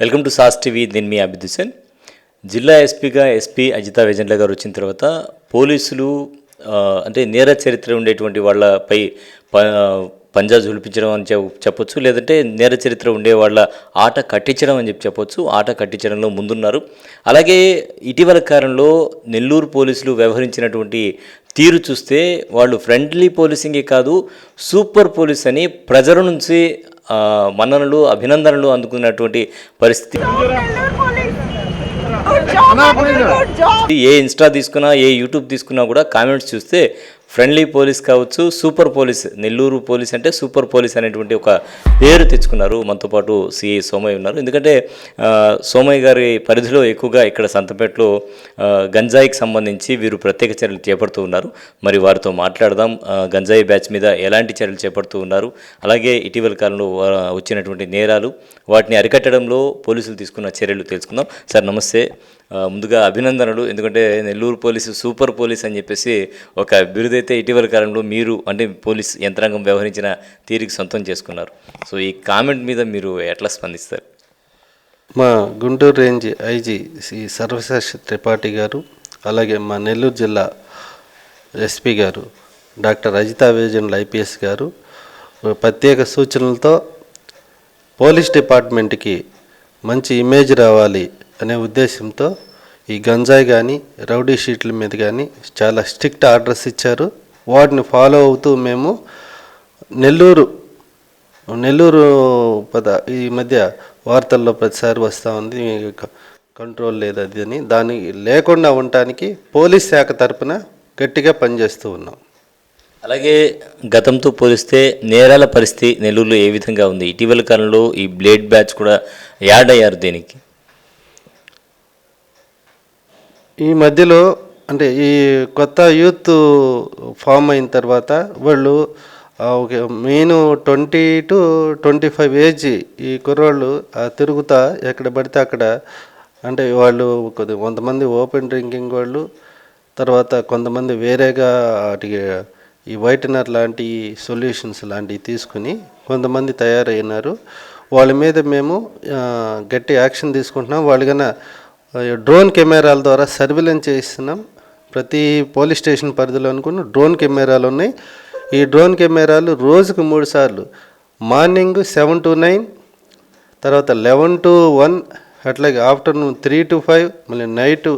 Welcome to sauce TV. నేను మీ అభిదుసేన్ జిల్లా ఎస్పీగా ఎస్పీ అజితా విజన్ల గారు వచ్చిన తర్వాత పోలీసులు అంటే నేర చరిత్ర ఉండేటువంటి వాళ్ళపై పంజా జులిపించడం అని చెప్ చెప్పొచ్చు. లేదంటే నేర చరిత్ర ఉండే వాళ్ళ ఆట కట్టించడం అని చెప్పి చెప్పొచ్చు. ఆట కట్టించడంలో ముందున్నారు. అలాగే ఇటీవల కాలంలో నెల్లూరు పోలీసులు వ్యవహరించినటువంటి తీరు చూస్తే వాళ్ళు ఫ్రెండ్లీ పోలీసింగే కాదు సూపర్ పోలీస్ అని ప్రజల నుంచి మన్ననలు అభినందనలు అందుకున్నటువంటి పరిస్థితి. ఏ ఇన్స్టా తీసుకున్నా ఏ యూట్యూబ్ తీసుకున్నా కూడా కామెంట్స్ చూస్తే ఫ్రెండ్లీ పోలీస్ కావచ్చు సూపర్ పోలీస్ నెల్లూరు పోలీస్ అంటే సూపర్ పోలీస్ అనేటువంటి ఒక పేరు తెచ్చుకున్నారు. మనతో పాటు సిఐ సోమయ్య ఉన్నారు. ఎందుకంటే సోమయ్య గారి పరిధిలో ఎక్కువగా ఇక్కడ సంతపేటలో గంజాయికి సంబంధించి వీరు ప్రత్యేక చర్యలు చేపడుతూ ఉన్నారు. మరి వారితో మాట్లాడదాం. గంజాయి బ్యాచ్ మీద ఎలాంటి చర్యలు చేపడుతూ ఉన్నారు. అలాగే ఇటీవల కాలంలో వచ్చినటువంటి నేరాలు వాటిని అరికట్టడంలో పోలీసులు తీసుకున్న చర్యలు తెలుసుకుందాం. సార్ నమస్తే. ముందుగా అభినందనలు. ఎందుకంటే నెల్లూరు పోలీసు సూపర్ పోలీస్ అని చెప్పేసి ఒక బిరుదైతే ఇటీవల కాలంలో మీరు అంటే పోలీస్ యంత్రాంగం వ్యవహరించిన తీరికి సొంతం చేసుకున్నారు. సో ఈ కామెంట్ మీద మీరు ఎట్లా స్పందిస్తారు? మా గుంటూరు రేంజ్ ఐజీ శ్రీ సర్వశేష త్రిపాఠి గారు అలాగే మా నెల్లూరు జిల్లా ఎస్పీ గారు డాక్టర్ అజితా వేజన్ల ఐపీఎస్ గారు ప్రత్యేక సూచనలతో పోలీస్ డిపార్ట్మెంట్కి మంచి ఇమేజ్ రావాలి అనే ఉద్దేశంతో ఈ గంజాయి కానీ రౌడీ షీట్ల మీద కానీ చాలా స్ట్రిక్ట్ ఆర్డర్స్ ఇచ్చారు. వాటిని ఫాలో అవుతూ మేము నెల్లూరు నెల్లూరు పద ఈ మధ్య వార్తల్లో ప్రతిసారి వస్తూ ఉంది. కంట్రోల్ లేదు అది అని. దాని లేకుండా ఉండటానికి పోలీస్ శాఖ తరపున గట్టిగా పనిచేస్తూ ఉన్నాం. అలాగే గతంతో పోలిస్తే నేరాల పరిస్థితి నెల్లూరులో ఏ విధంగా ఉంది? ఇటీవల కాలంలో ఈ బ్లేడ్ బ్యాచ్ కూడా యాడ్ అయ్యారు దీనికి. ఈ మధ్యలో అంటే ఈ కొత్త యూత్ ఫామ్ అయిన తర్వాత వాళ్ళు okay main twenty to twenty five age ఈ కుర్రోళ్ళు ఆ తిరుగుతా ఎక్కడ పడితే అక్కడ. అంటే వాళ్ళు కొద్ది కొంతమంది ఓపెన్ డ్రింకింగ్ వాళ్ళు తర్వాత కొంతమంది వేరేగా వాటికి ఈ వైటనర్ లాంటి సొల్యూషన్స్ లాంటివి తీసుకుని కొంతమంది తయారైనారు. వాళ్ళ మీద మేము గట్టి యాక్షన్ తీసుకుంటున్నాం. వాళ్ళు డ్రోన్ కెమెరాల ద్వారా సర్విలెన్స్ చేయిస్తున్నాం. ప్రతి పోలీస్ స్టేషన్ పరిధిలో అనుకున్న డ్రోన్ కెమెరాలు ఉన్నాయి. ఈ డ్రోన్ కెమెరాలు రోజుకు మూడు సార్లు. మార్నింగ్ సెవెన్ టు నైన్ తర్వాత లెవెన్ టు వన్ అట్లాగే ఆఫ్టర్నూన్ త్రీ టు ఫైవ్ మళ్ళీ నైట్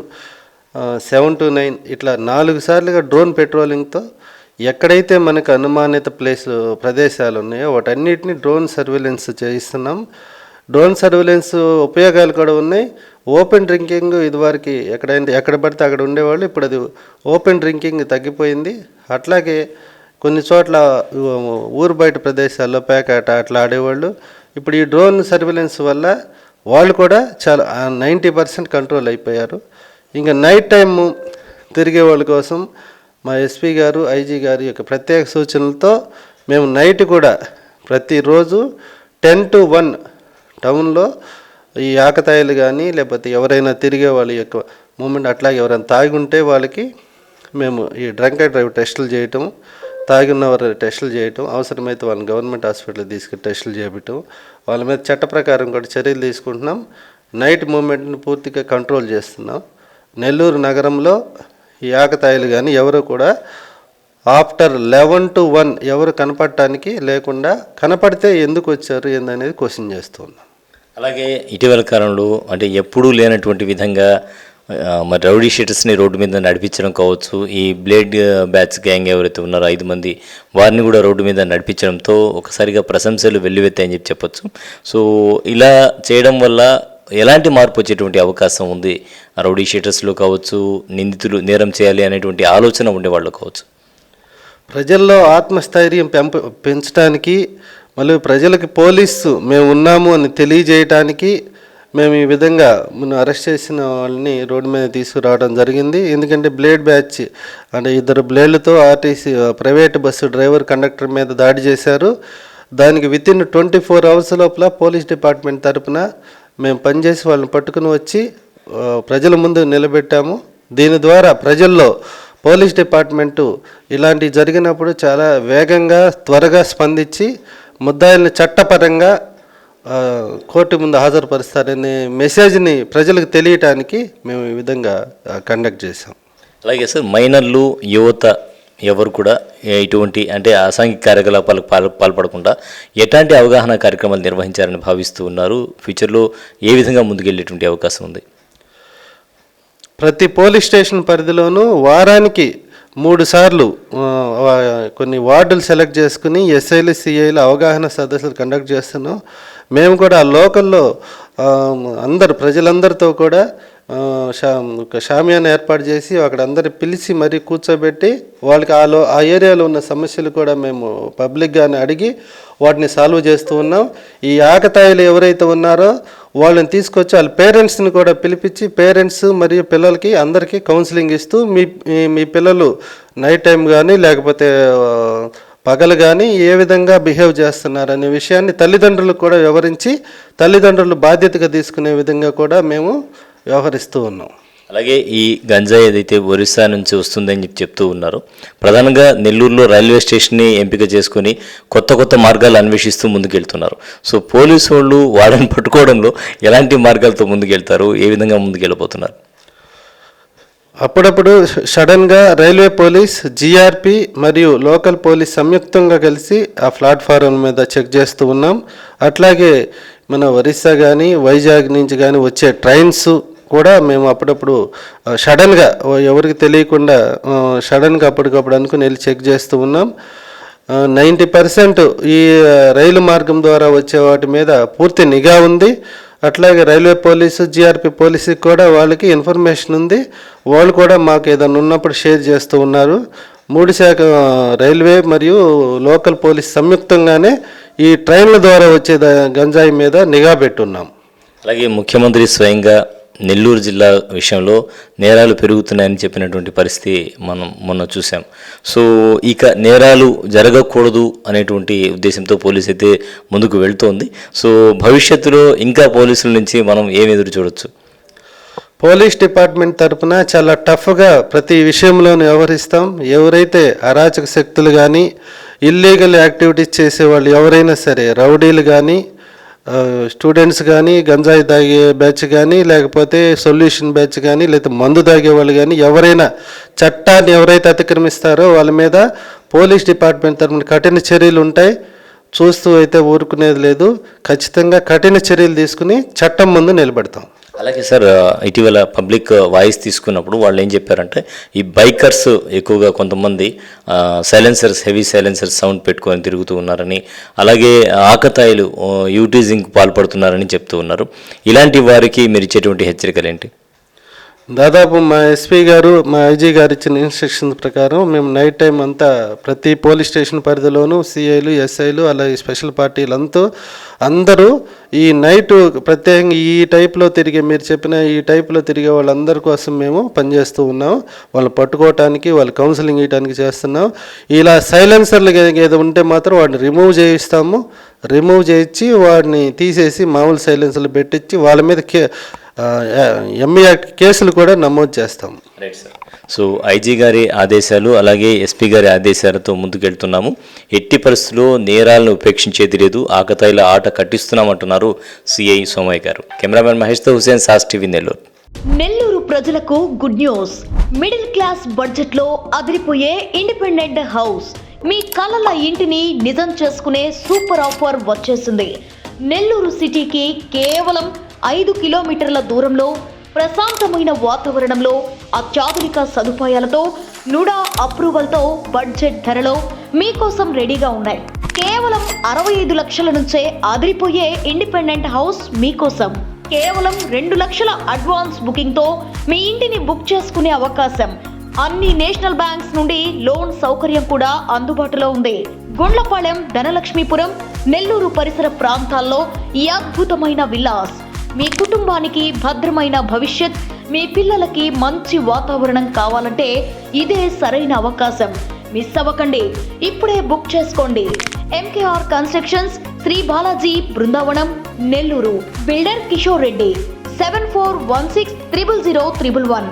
సెవెన్ టు నైన్ ఇట్లా నాలుగు సార్లుగా డ్రోన్ పెట్రోలింగ్తో ఎక్కడైతే మనకు అనుమానిత ప్లేస్ ప్రదేశాలు ఉన్నాయో వాటన్నిటిని డ్రోన్ సర్వేలెన్స్ చేయిస్తున్నాం. డ్రోన్ సర్వేలెన్స్ ఉపయోగాలు కూడా ఉన్నాయి. ఓపెన్ డ్రింకింగ్ ఇదివరకు ఎక్కడైతే ఎక్కడ పడితే అక్కడ ఉండేవాళ్ళు ఇప్పుడు అది ఓపెన్ డ్రింకింగ్ తగ్గిపోయింది. అట్లాగే కొన్ని చోట్ల ఊరు బయట ప్రదేశాల్లో పేకాట అట్లా ఆడేవాళ్ళు. ఇప్పుడు ఈ డ్రోన్ సర్వేలెన్స్ వల్ల వాళ్ళు కూడా చాలా నైంటీ పర్సెంట్ కంట్రోల్ అయిపోయారు. ఇంకా నైట్ టైము తిరిగే వాళ్ళ కోసం మా ఎస్పీ గారు ఐజీ గారి యొక్క ప్రత్యేక సూచనలతో మేము నైట్ కూడా ప్రతిరోజు టెన్ టు వన్ టౌన్లో ఈ ఆకతాయిలు కానీ లేకపోతే ఎవరైనా తిరిగే వాళ్ళ యొక్క మూమెంట్ అట్లాగే ఎవరైనా తాగి ఉంటే వాళ్ళకి మేము ఈ డ్రంక్ అండ్ డ్రైవ్ టెస్టులు చేయటం తాగిన వారు టెస్టులు చేయటం అవసరమైతే వాళ్ళని గవర్నమెంట్ హాస్పిటల్ తీసుకెళ్ళి టెస్టులు చేయటం వాళ్ళ మీద చట్ట ప్రకారం కూడా చర్యలు తీసుకుంటున్నాం. నైట్ మూమెంట్ని పూర్తిగా కంట్రోల్ చేస్తున్నాం. నెల్లూరు నగరంలో ఈ ఆకతాయిలు కానీ ఎవరు కూడా ఆఫ్టర్ లెవెన్ టు వన్ ఎవరు కనపడటానికి లేకుండా కనపడితే ఎందుకు వచ్చారు ఏందనేది క్వశ్చన్ చేస్తున్నాం అలాగే ఇటీవల కాలంలో అంటే ఎప్పుడూ లేనటువంటి విధంగా మరి రౌడీ షీటర్స్ని రోడ్డు మీద నడిపించడం కావచ్చు ఈ బ్లేడ్ బ్యాచ్ గ్యాంగ్ ఎవరైతే ఉన్నారో ఐదు మంది వారిని కూడా రోడ్డు మీద నడిపించడంతో ఒకసారిగా ప్రశంసలు వెల్లువెత్తాయని చెప్పి చెప్పొచ్చు. సో ఇలా చేయడం వల్ల ఎలాంటి మార్పు వచ్చేటువంటి అవకాశం ఉంది? రౌడీ షీటర్స్లో కావచ్చు నిందితులు నేరం చేయాలి అనేటువంటి ఆలోచన ఉండేవాళ్ళు కావచ్చు. ప్రజల్లో ఆత్మస్థైర్యం పెంప పెంచడానికి మళ్ళీ ప్రజలకు పోలీసు మేము ఉన్నాము అని తెలియజేయటానికి మేము ఈ విధంగా మనం అరెస్ట్ చేసిన వాళ్ళని రోడ్డు మీద తీసుకురావడం జరిగింది. ఎందుకంటే బ్లేడ్ బ్యాచ్ అంటే ఇద్దరు బ్లేడ్లతో RTC private bus driver conductor మీద దాడి చేశారు. దానికి with in twenty four hours లోపల పోలీస్ డిపార్ట్మెంట్ తరపున మేము పనిచేసి వాళ్ళని పట్టుకుని వచ్చి ప్రజల ముందు నిలబెట్టాము. దీని ద్వారా ప్రజల్లో పోలీస్ డిపార్ట్మెంటు ఇలాంటివి జరిగినప్పుడు చాలా వేగంగా త్వరగా స్పందించి ముద్దాయిల్ని చట్టపరంగా కోర్టు ముందు హాజరుపరుస్తారనే మెసేజ్ని ప్రజలకు తెలియటానికి మేము ఈ విధంగా కండక్ట్ చేసాం అలాగే సార్ మైనర్లు యువత ఎవరు కూడా ఇటువంటి అంటే అసాంఘిక కార్యకలాపాలకు పాల్ పాల్పడకుండా ఎట్లాంటి అవగాహన కార్యక్రమాలు నిర్వహించారని భావిస్తూ ఉన్నారు. ఫ్యూచర్లో ఏ విధంగా ముందుకెళ్ళేటువంటి అవకాశం ఉంది? ప్రతి పోలీస్ స్టేషన్ పరిధిలోనూ వారానికి మూడు సార్లు కొన్ని వార్డులు సెలెక్ట్ చేసుకుని ఎస్ఐలు సిఐలు అవగాహన సదస్సులు కండక్ట్ చేస్తున్నాం. మేము కూడా ఆ లోకల్లో అందరు ప్రజలందరితో కూడా ఒక షామియాన్ని ఏర్పాటు చేసి అక్కడ అందరి పిలిచి మరీ కూర్చోబెట్టి వాళ్ళకి ఆ లో ఆ ఏరియాలో ఉన్న సమస్యలు కూడా మేము పబ్లిక్గానే అడిగి వాటిని సాల్వ్ చేస్తూ ఉన్నాం. ఈ ఆకతాయిలు ఎవరైతే ఉన్నారో వాళ్ళని తీసుకొచ్చి వాళ్ళ పేరెంట్స్ని కూడా పిలిపించి పేరెంట్స్ మరియు పిల్లలకి అందరికీ కౌన్సిలింగ్ ఇస్తూ మీ మీ- పిల్లలు నైట్ టైం కానీ లేకపోతే పగలు కానీ ఏ విధంగా బిహేవ్ చేస్తున్నారు అనే విషయాన్ని తల్లిదండ్రులకు కూడా వివరించి తల్లిదండ్రులు బాధ్యతగా తీసుకునే విధంగా కూడా మేము వ్యవహరిస్తూ ఉన్నాం. అలాగే ఈ గంజాయి ఏదైతే ఒరిస్సా నుంచి వస్తుందని చెప్పి చెప్తూ ఉన్నారు ప్రధానంగా నెల్లూరులో రైల్వే స్టేషన్ని ఎంపిక చేసుకొని కొత్త కొత్త మార్గాలు అన్వేషిస్తూ ముందుకెళ్తున్నారు. సో పోలీసు వాళ్ళు వాడని పట్టుకోవడంలో ఎలాంటి మార్గాలతో ముందుకెళ్తారు ఏ విధంగా ముందుకెళ్ళబోతున్నారు? అప్పుడప్పుడు సడన్గా రైల్వే పోలీస్ జీఆర్పీ మరియు లోకల్ పోలీస్ సంయుక్తంగా కలిసి ఆ ప్లాట్ఫారం మీద చెక్ చేస్తూ ఉన్నాం. అట్లాగే మన ఒరిస్సా కానీ వైజాగ్ నుంచి కానీ వచ్చే ట్రైన్స్ కూడా మేము అప్పుడప్పుడు సడన్గా ఎవరికి తెలియకుండా సడన్గా అప్పటికప్పుడు అనుకుని వెళ్ళి చెక్ చేస్తూ ఉన్నాం. నైంటీ పర్సెంట్ ఈ రైలు మార్గం ద్వారా వచ్చే వాటి మీద పూర్తి నిఘా ఉంది. అట్లాగే రైల్వే పోలీసు జిఆర్పి పోలీసుకి కూడా వాళ్ళకి ఇన్ఫర్మేషన్ ఉంది. వాళ్ళు కూడా మాకు ఏదైనా ఉన్నప్పుడు షేర్ చేస్తూ ఉన్నారు. మూడు శాఖ రైల్వే మరియు లోకల్ పోలీస్ సంయుక్తంగానే ఈ ట్రైన్ల ద్వారా వచ్చే గంజాయి మీద నిఘా పెట్టున్నాం. అలాగే ముఖ్యమంత్రి స్వయంగా నెల్లూరు జిల్లా విషయంలో నేరాలు పెరుగుతున్నాయని చెప్పినటువంటి పరిస్థితి మనం మొన్న చూసాం సో ఇక నేరాలు జరగకూడదు అనేటువంటి ఉద్దేశంతో పోలీస్ అయితే ముందుకు వెళ్తోంది. సో భవిష్యత్తులో ఇంకా పోలీసుల నుంచి మనం ఏం ఎదురు చూడొచ్చు? పోలీస్ డిపార్ట్మెంట్ తరఫున చాలా టఫ్గా ప్రతి విషయంలోనూ వ్యవహరిస్తాం. ఎవరైతే అరాచక శక్తులు కానీ ఇల్లీగల్ యాక్టివిటీస్ చేసేవాళ్ళు ఎవరైనా సరే రౌడీలు కానీ స్టూడెంట్స్ కానీ గంజాయి తాగే బ్యాచ్ కానీ లేకపోతే సొల్యూషన్ బ్యాచ్ కానీ లేదా మందు తాగే వాళ్ళు కానీ ఎవరైనా చట్టాన్ని ఎవరైతే అతిక్రమిస్తారో వాళ్ళ మీద పోలీస్ డిపార్ట్మెంట్ తరపున కఠిన చర్యలు ఉంటాయి. చూస్తూ అయితే ఊరుకునేది లేదు. ఖచ్చితంగా కఠిన చర్యలు తీసుకుని చట్టం ముందు నిలబెడతాం. అలాగే సార్ ఇటీవల పబ్లిక్ వాయిస్ తీసుకున్నప్పుడు వాళ్ళు ఏం చెప్పారంటే ఈ బైకర్స్ ఎక్కువగా కొంతమంది సైలెన్సర్స్ హెవీ సైలెన్సర్స్ సౌండ్ పెట్టుకొని తిరుగుతూ ఉన్నారని అలాగే ఆకతాయిలు యూటీజింగ్ పాల్పడుతున్నారని చెప్తూ ఉన్నారు. ఇలాంటి వారికి మీరు ఇచ్చేటువంటి హెచ్చరికలు ఏంటి? దాదాపు మా ఎస్పీ గారు మా ఐజీ గారు ఇచ్చిన ఇన్స్ట్రక్షన్స్ ప్రకారం మేము నైట్ టైం అంతా ప్రతి పోలీస్ స్టేషన్ పరిధిలోనూ సిఐలు ఎస్ఐలు అలాగే స్పెషల్ పార్టీలంతా అందరూ ఈ నైట్ ప్రత్యేకంగా ఈ టైప్లో తిరిగే మీరు చెప్పిన ఈ టైప్లో తిరిగే వాళ్ళందరి కోసం మేము పనిచేస్తూ ఉన్నాం. వాళ్ళు పట్టుకోవటానికి వాళ్ళు కౌన్సిలింగ్ ఇవ్వడానికి చేస్తున్నాం. ఇలా సైలెన్సర్లు ఏదో ఉంటే మాత్రం వాడిని రిమూవ్ చేయిస్తాము. రిమూవ్ చేయించి వాడిని తీసేసి మామూలు సైలెన్సర్లు పెట్టించి వాళ్ళ మీద కే యాక్ట్ కేసులు కూడా నమోదు చేస్తాం. రైట్ సార్ సో ఐజీ గారి ఆదేశాలు అలాగే ఎస్పీ గారి ఆదేశాలతో ముందుకెళ్తున్నాము. ఎట్టి పరిస్థితుల్లో నేరాలను ఉపేక్షించేది లేదు ఆకతాయిల ఆట కట్టిస్తున్నామంటున్నారు సిఐ సోమయ్య గారు. కెమెరామెన్ మహేష్తో హుసేన్ సాస్ టీవీ నెల్లూరు. నెల్లూరు ప్రజలకు గుడ్ న్యూస్. మిడిల్ క్లాస్ బడ్జెట్లో అదిరిపోయే ఇండిపెండెంట్ హౌస్. మీ కలల ఇంటిని నిజం చేసుకునే సూపర్ ఆఫర్ వచ్చేసింది. నెల్లూరు సిటీకి కేవలం ఐదు కిలోమీటర్ల దూరంలో ప్రశాంతమైన వాతావరణంలో అత్యాధునిక సదుపాయాలతో నుడా అప్రూవల్తో బడ్జెట్ ధరలో మీకోసం రెడీగా ఉన్నాయి. కేవలం అరవై ఐదు లక్షల నుంచే అదిరిపోయే ఇండిపెండెంట్ హౌస్ మీకోసం. కేవలం రెండు లక్షల అడ్వాన్స్ బుకింగ్తో మీ ఇంటిని బుక్ చేసుకునే అవకాశం. అన్ని నేషనల్ బ్యాంక్స్ నుండి లోన్ సౌకర్యం కూడా అందుబాటులో ఉంది. గుండ్లపాలెం ధనలక్ష్మీపురం నెల్లూరు పరిసర ప్రాంతాల్లో ఈ అద్భుతమైన విల్లాస్. మీ కుటుంబానికి భద్రమైన భవిష్యత్ మీ పిల్లలకి మంచి వాతావరణం కావాలంటే ఇదే సరైన అవకాశం. మిస్ అవ్వకండి. ఇప్పుడే బుక్ చేసుకోండి. MKR constructions Shri Balaji Brindavanam Nellore. Builder Kishore Reddy seven four one six triple zero triple one.